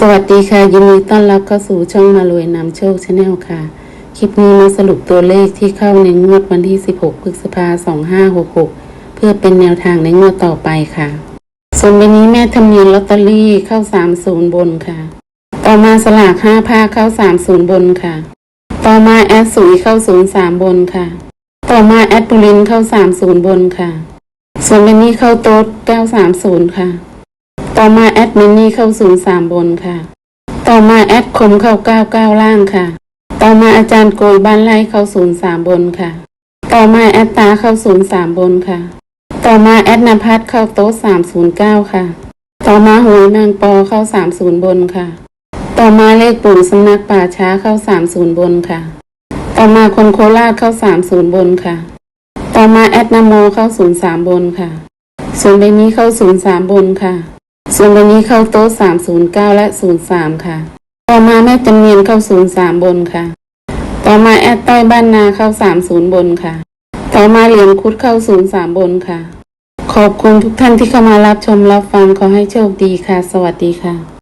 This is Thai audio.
สวัสดีค่ะ ยินดีต้อนรับเข้าสู่ช่องมารวยนำโชคชาแนลค่ะ คลิปนี้มาสรุปตัวเลขที่เข้าในงวดวันที่ 16 พฤษภาคม2566 เพื่อเป็นแนวทางในงวดต่อไปค่ะ ส่วนวันนี้แม่ทำเนียนลอตเตอรี่เข้า 30 บนค่ะ ต่อมาสลาก 5 ภาคเข้า 30 บนค่ะ ต่อมาแอดสุยเข้า 03 บนค่ะ ต่อมาแอดปุรินเข้า 30 บนค่ะ ส่วนวันนี้เข้าโต๊ด930 ค่ะ ต่อมาแอดมินนี่เข้า03บนค่ะ ต่อมาแอดคมเข้า99ล่างค่ะ ต่อมาอาจารย์โกยบ้านไร่เข้า03บนค่ะ ต่อมาแอดตาเข้า03บนค่ะ ต่อมาแอดนภัสเข้าโต๊ะ309ค่ะ ต่อมาหวยนางปอเข้า30บนค่ะ ต่อมาเลขปู่สำนักป่าช้าเข้า30บนค่ะ ต่อมาคนโคราชเข้า30บนค่ะ ต่อมาแอดนโมเข้า03บนค่ะส่วนใบนี้เข้า03บนค่ะ ส่วนตรงนี้เข้าโต๊ะ 309 และ 03 ค่ะ ต่อมาแม่จำเนียนเข้า 03 บนค่ะ ต่อมาแอดใต้บ้านนาเข้า 30 บนค่ะ ต่อมาเหรียญคุดเข้า 03 บนค่ะ ขอบคุณทุกท่านที่เข้ามารับชมรับฟังขอให้โชคดีค่ะ สวัสดีค่ะ